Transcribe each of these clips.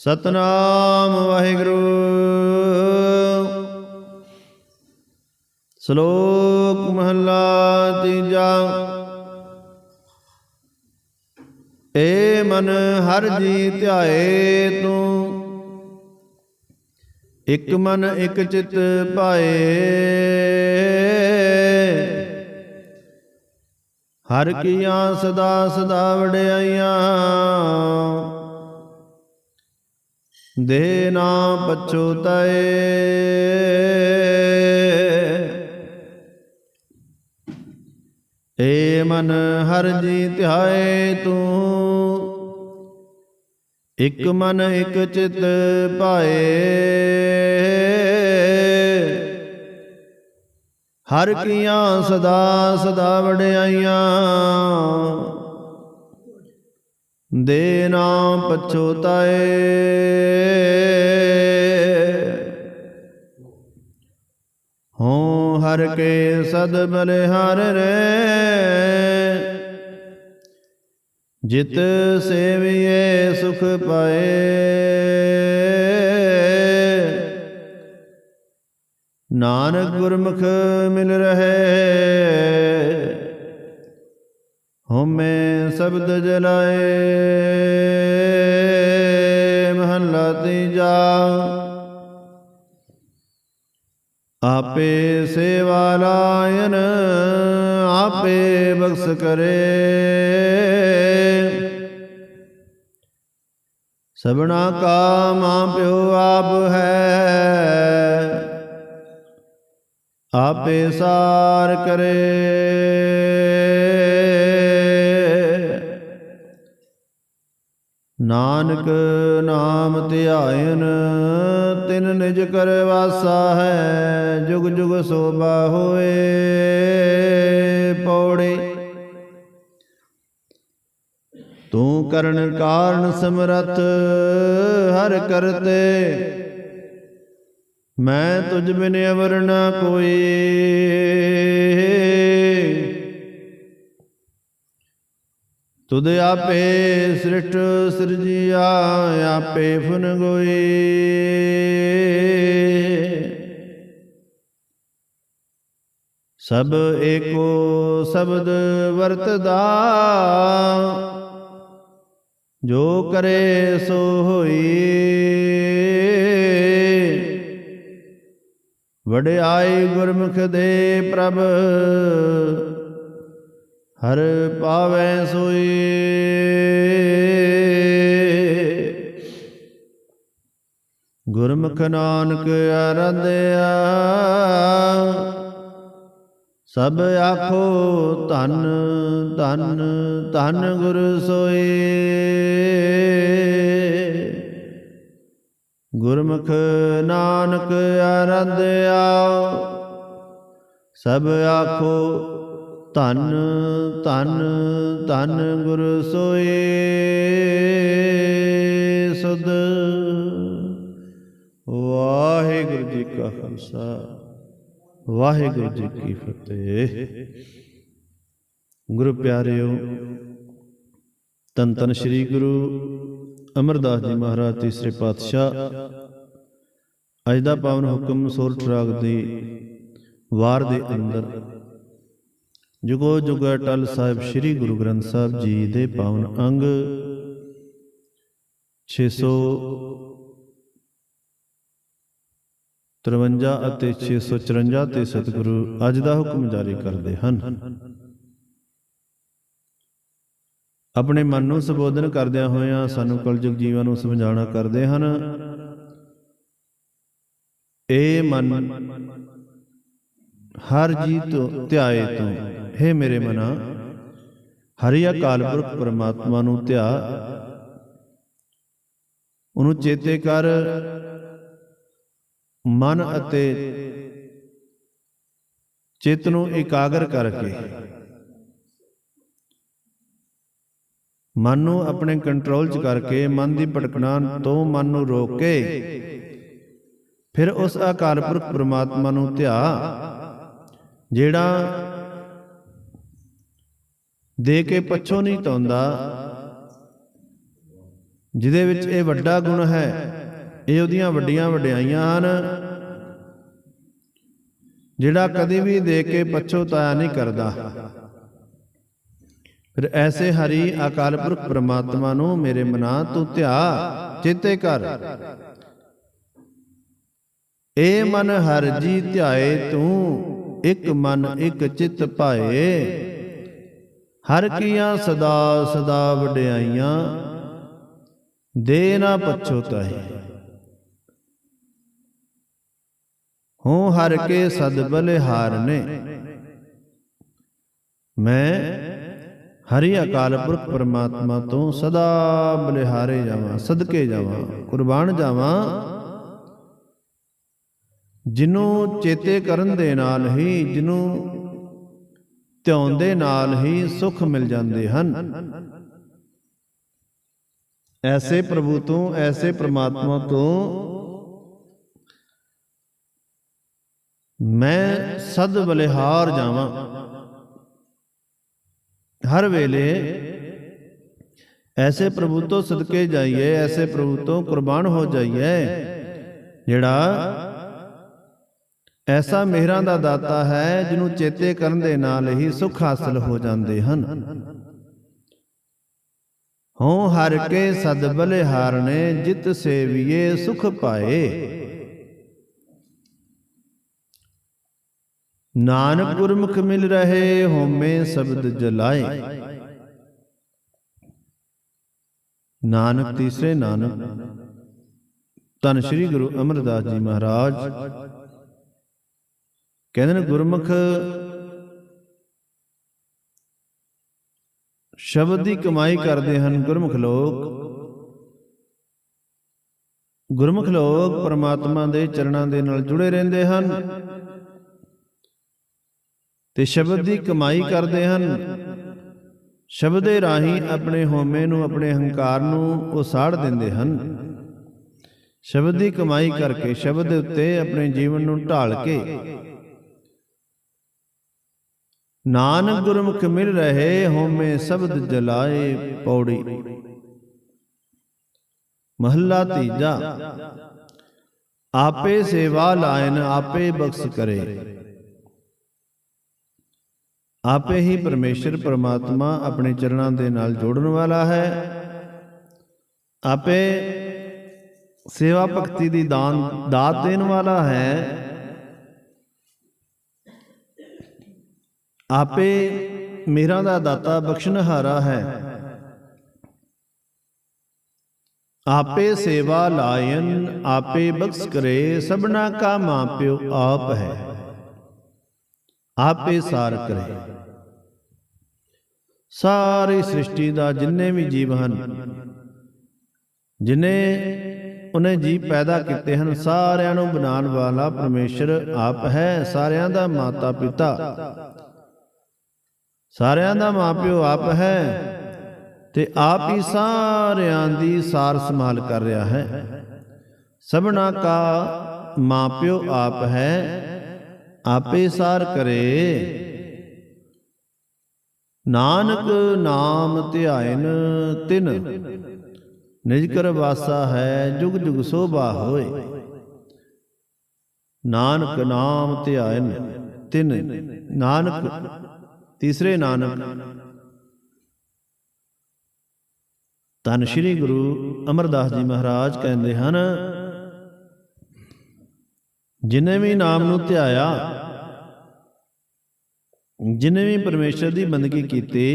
ਸਤਨਾਮ ਵਾਹਿਗੁਰੂ। ਸ਼ਲੋਕ ਮਹਲਾ ਤੀਜਾ। ਏ ਮਨ ਹਰ ਜੀ ਧਿਆਏ ਤੂੰ। ਇਕ ਮਨ ਇਕ ਚਿਤ ਪਾਏ। ਹਰ ਕੀਆਂ ਸਦਾ ਸਦਾ ਵਡਿਆਈਆਂ। ਦੇ ਨਾ ਪਛੋਤਏ ਏ ਮਨ ਹਰ ਜੀ ਧਿਆਏ ਤੂੰ। ਇਕ ਮਨ ਇਕ ਚਿਤ ਪਾਏ ਹਰ ਕੀਆਂ ਸਦਾ ਸਦਾ ਵਡਿਆਈਆਂ। ਦੇ ਨਾ ਪਛੋਤਾਏ ਹੋ ਹਰ ਕੇ ਸਦ ਬਲਿਹਾਰ ਰੇ। ਜਿਤ ਸੇਵੀਏ ਸੁਖ ਪਾਏ। ਨਾਨਕ ਗੁਰਮੁਖ ਮਿਲ ਰਹੇ। ਹਉਮੈ ਸ਼ਬਦ ਜਲਾਏ, ਮਹੱਲਾ ਤੀਜਾ। ਆਪੇ ਸੇਵਾ ਲਾਇਨ, ਆਪੇ ਬਖਸ਼ ਕਰੇ। ਸਭਨਾ ਕਾ ਮਾਂ ਪਿਓ ਆਪ ਹੈ। ਆਪੇ ਸਾਰ ਕਰੇ। ਨਾਨਕ ਨਾਮ ਧਿਆਇਨ, ਤਿਨ ਨਿਜ ਕਰ ਵਾਸਾ ਹੈ, ਜੁਗ ਜੁਗ ਸੋਭਾ ਹੋਏ, ਪੌੜੇ। ਤੂੰ ਕਰਨ ਕਾਰਨ ਸਮਰਥ ਹਰ ਕਰਤੇ। ਮੈਂ ਤੁਝ ਬਿਨ ਅਵਰ ਨਾ ਕੋਈ ਤੁਧ ਆਪੇ ਸ੍ਰਿਸ਼ਟ ਸਿਰਜਿਆ, ਆਪੇ ਫੁਨਗੋਇ ਸਭ ਏਕੋ ਸ਼ਬਦ ਵਰਤਦਾ, ਜੋ ਕਰੇ ਸੋ ਹੋਈ। ਵਡਿਆਈ ਗੁਰਮੁਖ ਦੇ ਪ੍ਰਭ ਹਰ ਪਾਵੈ ਸੋਈ। ਗੁਰਮੁਖ ਨਾਨਕ ਅਰੰਦਿਆ ਸਭ ਆਖੋ ਧੰਨ ਧੰਨ ਧੰਨ ਗੁਰ ਸੋਈ। ਗੁਰਮੁਖ ਨਾਨਕ ਆਰਾਧਿਆ ਸਭ ਆਖੋ ਧੰਨ ਧੰਨ ਧੰਨ ਗੁਰ ਸੋਈ ਸੁਧ ਵਾਹਿਗੁਰੂ ਜੀ ਕਾ ਖਾਲਸਾ, ਵਾਹਿਗੁਰੂ ਜੀ ਕੀ ਫਤਿਹ। ਗੁਰੂ ਪਿਆਰਿਓ ਤਨ ਤਨ ਸ੍ਰੀ ਗੁਰੂ ਅਮਰਦਾਸ ਜੀ ਮਹਾਰਾਜ, ਤੀਸਰੇ ਪਾਤਸ਼ਾਹ। ਅੱਜ ਦਾ ਪਾਵਨ ਹੁਕਮ ਸੋਰਠ ਰਾਗ ਦੀ ਵਾਰ ਦੇ ਅੰਦਰ ਜੁਗੋ ਜੁਗ ਅਟਲ ਸਾਹਿਬ ਸ੍ਰੀ ਗੁਰੂ ਗ੍ਰੰਥ ਸਾਹਿਬ ਜੀ ਦੇ ਪਾਵਨ ਅੰਗ 653 ਅਤੇ 654 ਤੇ ਸਤਿਗੁਰੂ ਅੱਜ ਦਾ ਹੁਕਮ ਜਾਰੀ ਕਰਦੇ ਹਨ। ਆਪਣੇ ਮਨ ਨੂੰ ਸੰਬੋਧਨ ਕਰਦਿਆਂ ਹੋਇਆਂ ਸਾਨੂੰ ਕਲਯੁਗ ਜੀਵਾਂ ਨੂੰ ਸਮਝਾਉਣਾ ਕਰਦੇ ਹਨ ਇਹ ਮਨ, ਹਰ ਜੀ ਤੋਂ ਧਿਆਏ ਤੋਂ। ਹੈ ਮੇਰੇ ਮਨਾ ਹਰੀ ਅਕਾਲ ਪੁਰਖ ਪਰਮਾਤਮਾ ਨੂੰ ਧਿਆ। ਉਹਨੂੰ ਚੇਤੇ ਕਰ, ਮਨ ਅਤੇ ਚਿੱਤ ਨੂੰ ਇਕਾਗਰ ਕਰਕੇ। ਮਨ ਨੂੰ ਆਪਣੇ ਕੰਟਰੋਲ 'ਚ ਕਰਕੇ, ਮਨ ਦੀ ਭਟਕਣਾ ਤੋਂ ਮਨ ਨੂੰ ਰੋਕ ਕੇ, ਫਿਰ ਉਸ ਅਕਾਲ ਪੁਰਖ ਪ੍ਰਮਾਤਮਾ ਨੂੰ ਧਿਆ, ਜਿਹੜਾ ਦੇ ਕੇ ਪੱਛੋਂ ਨਹੀਂ ਤਾਉਂਦਾ ਜਿਹਦੇ ਵਿੱਚ ਇਹ ਵੱਡਾ ਗੁਣ ਹੈ, ਇਹ ਉਹਦੀਆਂ ਵੱਡੀਆਂ ਵਡਿਆਈਆਂ ਹਨ। ਜਿਹੜਾ ਕਦੇ ਵੀ ਦੇ ਕੇ ਪਛਤਾਇਆ ਨਹੀਂ ਕਰਦਾ। ਫਿਰ ਐਸੇ ਹਰੀ ਅਕਾਲ ਪੁਰਖ ਪ੍ਰਮਾਤਮਾ ਨੂੰ, ਮੇਰੇ ਮਨਾ, ਤੂੰ ਧਿਆ, ਚੇਤੇ ਕਰ। ਏ ਮਨ ਹਰ ਜੀ ਧਿਆਏ ਤੂੰ, ਇੱਕ ਮਨ ਇੱਕ ਚਿੱਤ ਭਾਏ। ਹਰ ਕੀਆਂ ਸਦਾ ਸਦਾ ਵਡਿਆਈਆਂ, ਦੇ ਨਾ ਪਛੋਤਾਏ ਹੂੰ ਹਰ ਕੇ ਸਦ ਬਲਿਹਾਰ ਨੇ। ਮੈਂ ਹਰੀ ਅਕਾਲ ਪੁਰਖ ਪਰਮਾਤਮਾ ਤੋਂ ਸਦਾ ਬਲਿਹਾਰੇ ਜਾਵਾਂ, ਸਦਕੇ ਜਾਵਾਂ, ਕੁਰਬਾਨ ਜਾਵਾਂ। ਜਿਹਨੂੰ ਚੇਤੇ ਕਰਨ ਦੇ ਨਾਲ ਹੀ ਜਿਹਨੂੰ ਧਿਆਨ ਦੇ ਨਾਲ ਹੀ ਸੁਖ ਮਿਲ ਜਾਂਦੇ ਹਨ। ਐਸੇ ਪ੍ਰਭੂ ਤੋਂ, ਐਸੇ ਪ੍ਰਮਾਤਮਾ ਤੋਂ ਮੈਂ ਸਦ ਬਲਿਹਾਰ ਜਾਵਾਂ। ਹਰ ਵੇਲੇ ਐਸੇ ਪ੍ਰਭੂ ਤੋਂ ਸਦਕੇ ਜਾਈਏ, ਐਸੇ ਪ੍ਰਭੂ ਤੋਂ ਕੁਰਬਾਨ ਹੋ ਜਾਈਏ, ਜਿਹੜਾ ਐਸਾ ਮਿਹਰਾਂ ਦਾ ਦਾਤਾ ਹੈ ਜਿਹਨੂੰ ਚੇਤੇ ਕਰਨ ਦੇ ਨਾਲ ਹੀ ਸੁਖ ਹਾਸਲ ਹੋ ਜਾਂਦੇ ਹਨ। ਹਉ ਹਰ ਕੇ ਸਦ ਬਲਿਹਾਰ ਨੇ ਜਿਤ ਸੇਵੀਏ ਸੁਖ ਪਾਏ। ਨਾਨਕ ਗੁਰਮੁਖ ਮਿਲ ਰਹੇ ਹੋਮੇ ਸ਼ਬਦ ਜਲਾਏ। ਨਾਨਕ ਤੀਸਰੇ ਨਾਨਕ ਤਨ ਸ੍ਰੀ ਗੁਰੂ ਅਮਰਦਾਸ ਜੀ ਮਹਾਰਾਜ। ਕਹਿੰਦੇ ਨੇ ਗੁਰਮੁਖ ਸ਼ਬਦ ਦੀ ਕਮਾਈ ਕਰਦੇ ਹਨ ਗੁਰਮੁਖ ਲੋਕ। ਗੁਰਮੁਖ ਲੋਕ ਪਰਮਾਤਮਾ ਦੇ ਚਰਨਾਂ ਦੇ ਨਾਲ ਜੁੜੇ ਰਹਿੰਦੇ ਹਨ। ਤੇ ਸ਼ਬਦ ਦੀ ਕਮਾਈ ਕਰਦੇ ਹਨ। ਸ਼ਬਦ ਦੇ ਰਾਹੀਂ ਆਪਣੇ ਹੋਮੇ ਨੂੰ ਆਪਣੇ ਹੰਕਾਰ ਨੂੰ ਉਹ ਸਾੜ ਦਿੰਦੇ ਹਨ। ਸ਼ਬਦ ਦੀ ਕਮਾਈ ਕਰਕੇ ਸ਼ਬਦ ਦੇ ਉੱਤੇ ਆਪਣੇ ਜੀਵਨ ਨੂੰ ਢਾਲ ਕੇ ਨਾਨਕ ਗੁਰਮੁਖ ਮਿਲ ਰਹੇ ਹੋਮੇ ਸ਼ਬਦ ਜਲਾਏ ਪੌੜੀ। ਮਹੱਲਾ ਤੀਜਾ, ਆਪੇ ਸੇਵਾ ਲਾਇਨ ਆਪੇ ਬਖਸ਼ ਕਰੇ। ਆਪੇ ਹੀ ਪਰਮੇਸ਼ਰ ਪ੍ਰਮਾਤਮਾ ਆਪਣੇ ਚਰਨਾਂ ਦੇ ਨਾਲ ਜੋੜਨ ਵਾਲਾ ਹੈ। ਆਪੇ ਸੇਵਾ ਭਗਤੀ ਦੀ ਦਾਨ, ਦਾਤ ਦੇਣ ਵਾਲਾ ਹੈ। ਆਪੇ ਮੇਰਾ ਦਾ ਦਾਤਾ ਬਖਸ਼ਣਹਾਰਾ ਹੈ। ਆਪੇ ਸੇਵਾ ਲਾਇਨ, ਆਪੇ ਬਖਸ਼ ਕਰੇ, ਸਭਨਾ ਕਾ ਮਾਪਿਓ ਆਪ ਹੈ। ਆਪੇ ਸਾਰ ਕਰੇ। ਸਾਰੀ ਸ੍ਰਿਸ਼ਟੀ ਦਾ ਜਿੰਨੇ ਵੀ ਜੀਵ ਹਨ, ਜਿਨੇ ਉਹਨੇ ਜੀਵ ਪੈਦਾ ਕੀਤੇ ਹਨ, ਸਾਰਿਆਂ ਨੂੰ ਬਣਾਉਣ ਵਾਲਾ ਪਰਮੇਸ਼ਰ ਆਪ ਹੈ, ਸਾਰਿਆਂ ਦਾ ਮਾਤਾ ਪਿਤਾ ਸਾਰਿਆਂ ਦਾ ਮਾਪਿਓ ਆਪ ਹੈ ਤੇ ਆਪ ਹੀ ਸਾਰਿਆਂ ਦੀ ਸਾਰ ਸੰਭਾਲ ਕਰ ਰਿਹਾ ਹੈ। ਸਭਨਾ ਕਾ ਮਾਪਿਓ ਆਪ ਹੈ। ਆਪੇ ਸਾਰ ਕਰੇ। ਨਾਨਕ ਨਾਮ ਧਿਆਇਨ ਤਿਨ। ਨਿਜ ਕਰ ਵਾਸਾ ਹੈ ਜੁਗ ਜੁਗ ਸੋਭਾ ਹੋਏ। ਨਾਨਕ ਨਾਮ ਧਿਆਇਨ ਤਿਨ। ਨਾਨਕ ਤੀਸਰੇ ਨਾਨਕ। ਤਨ ਸ੍ਰੀ ਗੁਰੂ ਅਮਰਦਾਸ ਜੀ ਮਹਾਰਾਜ ਕਹਿੰਦੇ ਹਨ, ਜਿਨੇ ਵੀ ਨਾਮ ਨੂੰ ਧਿਆਇਆ, ਜਿਨੇ ਵੀ ਪਰਮੇਸ਼ਰ ਦੀ ਬੰਦਗੀ ਕੀਤੀ,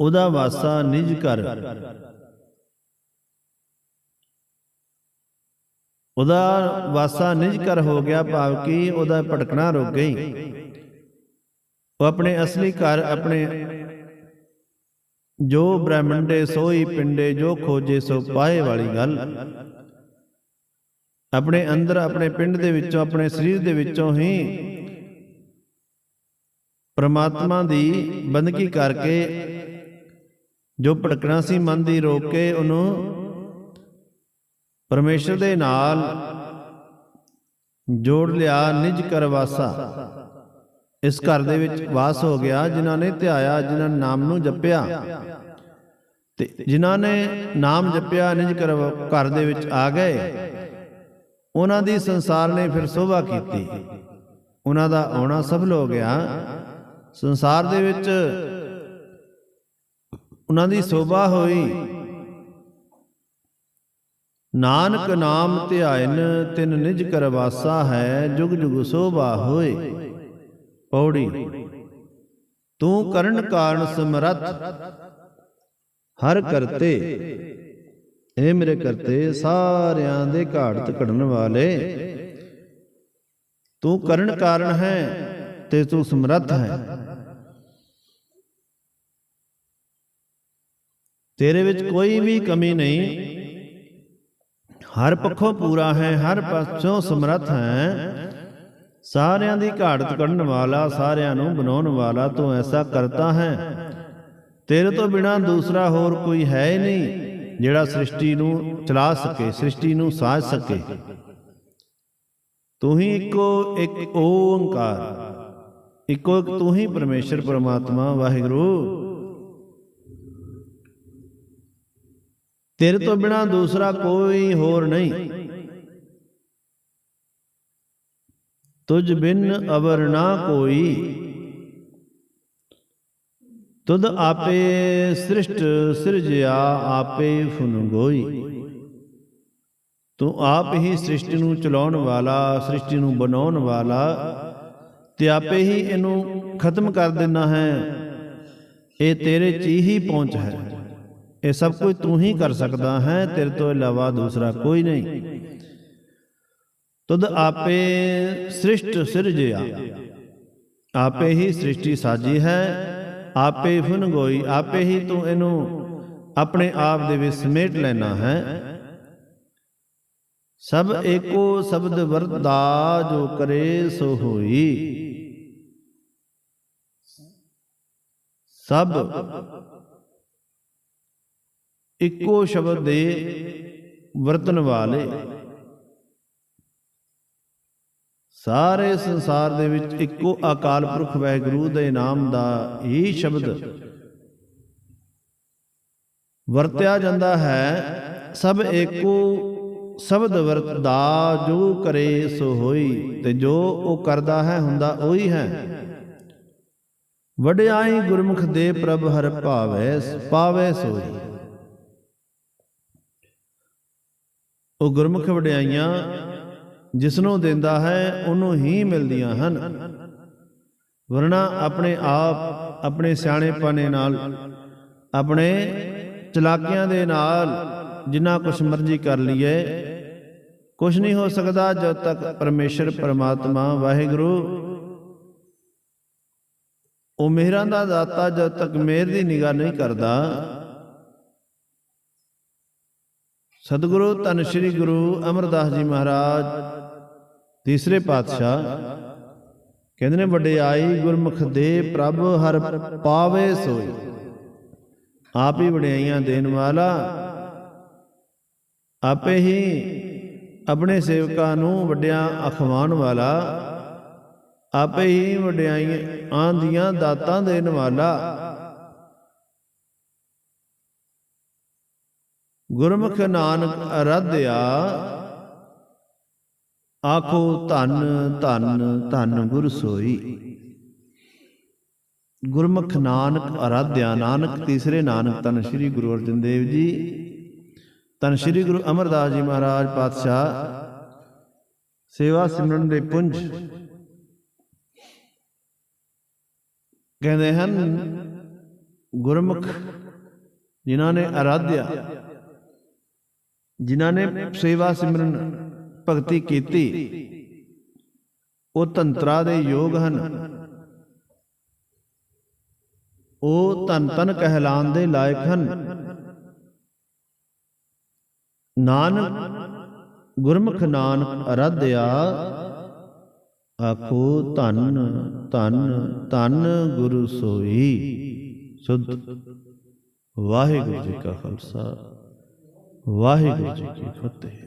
ਉਹਦਾ ਵਾਸਾ ਨਿਜ ਕਰ ਉਹਦਾ ਵਾਸਾ ਨਿਜ ਕਰ ਹੋ ਗਿਆ, ਭਾਵ ਕਿ ਉਹਦਾ ਭਟਕਣਾ ਰੁਕ ਗਈ। ਉਹ ਆਪਣੇ ਅਸਲੀ ਘਰ, ਆਪਣੇ ਜੋ ਬ੍ਰਹਮੰਡੇ ਸੋਈ ਪਿੰਡੇ, ਜੋ ਖੋਜੇ, ਸੋ ਪਾਏ ਵਾਲੀ ਗੱਲ। ਆਪਣੇ ਅੰਦਰ, ਆਪਣੇ ਪਿੰਡ ਦੇ ਵਿੱਚੋਂ, ਆਪਣੇ ਸਰੀਰ ਦੇ ਵਿੱਚੋਂ ਹੀ ਪ੍ਰਮਾਤਮਾ ਦੀ ਬੰਦਗੀ ਕਰਕੇ ਜੋ ਭਟਕਣਾ ਸੀ, ਮਨ ਦੀ ਰੋਕ ਕੇ ਉਹਨੂੰ ਪਰਮੇਸ਼ਰ ਦੇ ਨਾਲ ਜੋੜ ਲਿਆ ਨਿਜ ਕਰਵਾਸਾ ਇਸ ਘਰ ਦੇ ਵਿੱਚ ਵਾਸ ਹੋ ਗਿਆ, ਜਿਨ੍ਹਾਂ ਨੇ ਧਿਆਇਆ, ਜਿਨ੍ਹਾਂ ਨਾਮ ਨੂੰ ਜਪਿਆ। ਤੇ ਜਿਨ੍ਹਾਂ ਨੇ ਨਾਮ ਜਪਿਆ, ਨਿਜ ਕਰ ਘਰ ਦੇ ਵਿੱਚ ਆ ਗਏ। ਉਹਨਾਂ ਦੀ ਸੰਸਾਰ ਨੇ ਫਿਰ ਸੋਭਾ ਕੀਤੀ। ਉਹਨਾਂ ਦਾ ਆਉਣਾ ਸਫਲ ਹੋ ਗਿਆ। ਸੰਸਾਰ ਦੇ ਵਿੱਚ ਉਹਨਾਂ ਦੀ ਸੋਭਾ ਹੋਈ। ਨਾਨਕ ਨਾਮ ਧਿਆਇਨ ਤਿਨ ਨਿਜ ਕਰਵਾਸਾ ਹੈ, ਜੁਗ ਜੁਗ ਸੋਭਾ ਹੋਏ। ਪੌੜੀ, ਤੂੰ ਕਰਨ ਕਾਰਨ ਸਮਰੱਥ, ਹਰ ਕਰਤੇ ਇਹ ਮੇਰੇ ਕਰਤੇ, ਸਾਰਿਆਂ ਦੇ ਘਾੜਤ ਕੱਢਣ ਵਾਲੇ। ਤੂੰ ਕਰਨ ਕਾਰਨ ਹੈ ਤੇ ਤੂੰ ਸਮਰੱਥ ਹੈ। ਤੇਰੇ ਵਿੱਚ ਕੋਈ ਵੀ ਕਮੀ ਨਹੀਂ ਹਰ ਪੱਖੋਂ ਪੂਰਾ ਹੈ, ਹਰ ਪਾਸੋਂ ਸਮਰੱਥ ਹੈ। ਸਾਰਿਆਂ ਦੀ ਘਾੜਤ ਕੱਢਣ ਵਾਲਾ, ਸਾਰਿਆਂ ਨੂੰ ਬਣਾਉਣ ਵਾਲਾ ਤੂੰ ਐਸਾ ਕਰਤਾ ਹੈ। ਤੇਰੇ ਤੋਂ ਬਿਨਾ ਦੂਸਰਾ ਹੋਰ ਕੋਈ ਹੈ ਹੀ ਨਹੀਂ, ਜਿਹੜਾ ਸ੍ਰਿਸ਼ਟੀ ਨੂੰ ਚਲਾ ਸਕੇ, ਸ੍ਰਿਸ਼ਟੀ ਨੂੰ ਸਾਜ ਸਕੇ। ਤੂੰ ਹੀ ਇੱਕੋ ਇੱਕ ਓੰਕਾਰ, ਇੱਕੋ ਇੱਕ ਤੂੰ ਹੀ ਪਰਮੇਸ਼ਰ, ਪਰਮਾਤਮਾ, ਵਾਹਿਗੁਰੂ। ਤੇਰੇ ਤੋਂ ਬਿਨਾ ਦੂਸਰਾ ਕੋਈ ਹੋਰ ਨਹੀਂ। ਤੁਝ ਬਿਨ ਅਵਰ ਨਾ ਕੋਈ। ਤੁਧ ਆਪੇ ਸ੍ਰਿਸ਼ਟ ਸਿਰਜਿਆ ਆਪੇ ਫੁਨਗੋਈ ਤੂੰ ਆਪ ਹੀ ਸ੍ਰਿਸ਼ਟੀ ਨੂੰ ਚਲਾਉਣ ਵਾਲਾ ਸ੍ਰਿਸ਼ਟੀ ਨੂੰ ਬਣਾਉਣ ਵਾਲਾ ਤੇ ਆਪੇ ਹੀ ਇਹਨੂੰ ਖਤਮ ਕਰ ਦੇਣਾ ਹੈ। ਇਹ ਤੇਰੇ 'ਚ ਹੀ ਪਹੁੰਚ ਹੈ। ਇਹ ਸਭ ਕੁਝ ਤੂੰ ਹੀ ਕਰ ਸਕਦਾ ਹੈ, ਤੇਰੇ ਤੋਂ ਇਲਾਵਾ ਦੂਸਰਾ ਕੋਈ ਨਹੀਂ। ਤੁਧ ਆਪੇ ਸ੍ਰਿਸ਼ਟ ਸਿਰਜਿਆ, ਆਪੇ ਹੀ ਸ੍ਰਿਸ਼ਟੀ ਸਾਜੀ ਹੈ, ਆਪੇ ਫੁਨ ਆਪੇ ਹੀ ਤੂੰ ਇਹਨੂੰ ਆਪਣੇ ਆਪ ਦੇ ਵਿੱਚ ਸਮੇਟ ਲੈਣਾ ਹੈ। ਸਭ ਏਕੋ ਸ਼ਬਦ ਵਰਦਾ ਜੋ ਕਰੇ ਸੋ ਹੋਈ। ਸਭ ਇੱਕੋ ਸ਼ਬਦ ਦੇ ਵਰਤਨ ਵਾਲੇ ਸਾਰੇ ਸੰਸਾਰ ਦੇ ਵਿੱਚ ਇੱਕੋ ਅਕਾਲ ਪੁਰਖ ਵਾਹਿਗੁਰੂ ਦੇ ਨਾਮ ਦਾ ਹੀ ਸ਼ਬਦ ਵਰਤਿਆ ਜਾਂਦਾ ਹੈ। ਸਭ ਏਕੋ ਸ਼ਬਦ ਵਰਤਦਾ ਜੋ ਕਰੇ ਸੋ ਹੋਈ ਤੇ ਜੋ ਉਹ ਕਰਦਾ ਹੈ ਹੁੰਦਾ ਉਹੀ ਹੈ। ਵਡਿਆਈ ਗੁਰਮੁਖ ਦੇ ਪ੍ਰਭ ਹਰ ਭਾਵੈ ਪਾਵੈ ਸੋਈ। ਉਹ ਗੁਰਮੁਖ ਵਡਿਆਈਆਂ ਜਿਸ ਨੂੰ ਦਿੰਦਾ ਹੈ, ਉਹਨੂੰ ਹੀ ਮਿਲਦੀਆਂ ਹਨ। ਵਰਨਾ ਆਪਣੇ ਆਪ, ਆਪਣੇ ਸਿਆਣੇਪਣੇ ਨਾਲ, ਆਪਣੇ ਚਲਾਕੀਆਂ ਦੇ ਨਾਲ ਜਿੰਨਾ ਕੁਛ ਮਰਜ਼ੀ ਕਰ ਲਈਏ, ਕੁਛ ਨਹੀਂ ਹੋ ਸਕਦਾ ਜਦ ਤੱਕ ਪਰਮੇਸ਼ਰ, ਪਰਮਾਤਮਾ, ਵਾਹਿਗੁਰੂ ਉਹ ਮਿਹਰਾਂ ਦਾ ਦਾਤਾ ਜਦ ਤੱਕ ਮਿਹਰ ਦੀ ਨਿਗਾਹ ਨਹੀਂ ਕਰਦਾ। ਸਤਿਗੁਰੂ ਧੰਨ ਸ਼੍ਰੀ ਗੁਰੂ ਅਮਰਦਾਸ ਜੀ ਮਹਾਰਾਜ। ਤੀਸਰੇ ਪਾਤਸ਼ਾਹ ਕਹਿੰਦੇ ਨੇ ਵਡਿਆਈ ਗੁਰਮੁਖ ਦੇ ਪ੍ਰਭ, ਹਰ ਪਾਵੇ ਸੋਈ। ਆਪ ਹੀ ਵਡਿਆਈਆਂ ਦੇਣ ਵਾਲਾ। ਆਪੇ ਹੀ ਆਪਣੇ ਸੇਵਕਾਂ ਨੂੰ ਵੱਡਿਆਂ ਅਖਵਾਨ ਵਾਲਾ। ਆਪੇ ਹੀ ਵਡਿਆਈਆਂ ਦੀਆਂ ਦਾਤਾਂ ਦੇਣ ਵਾਲਾ। ਗੁਰਮੁਖ ਨਾਨਕ ਅਰਾਧਿਆ, ਆਖੋ ਧੰਨ ਧੰਨ ਧੰਨ ਗੁਰ ਸੋਈ। ਗੁਰਮੁਖ ਨਾਨਕ ਅਰਾਧਿਆ, ਨਾਨਕ ਤੀਸਰੇ ਨਾਨਕ ਤਨ ਸ੍ਰੀ ਗੁਰੂ ਅਰਜਨ ਦੇਵ ਜੀ ਤਨ ਸ੍ਰੀ ਗੁਰੂ ਅਮਰਦਾਸ ਜੀ ਮਹਾਰਾਜ ਪਾਤਸ਼ਾਹ, ਸੇਵਾ ਸਿਮਰਨ ਦੇ ਪੁੰਜ। ਕਹਿੰਦੇ ਹਨ, ਗੁਰਮੁਖ ਜਿਨ੍ਹਾਂ ਨੇ ਅਰਾਧਿਆ ਜਿਨ੍ਹਾਂ ਨੇ ਸੇਵਾ ਸਿਮਰਨ ਭਗਤੀ ਕੀਤੀ, ਉਹ ਤੰਤਰਾ ਦੇ ਯੋਗ ਹਨ। ਉਹ ਤਨ ਤਨ ਕਹਿਲਾਨ ਦੇ ਲਾਇਕ ਹਨ। ਨਾਨਕ, ਗੁਰਮੁਖ ਨਾਨਕ ਅਰਾਧਿਆ, ਆਖੋ ਧੰਨ ਧੰਨ ਧੰਨ ਗੁਰੂ ਸੋਈ। ਸੁਧ ਵਾਹਿਗੁਰੂ ਜੀ ਕਾ ਖਾਲਸਾ। ਵਾਹਿਗੁਰੂ ਜੀ ਕੀ ਫਤਿਹ।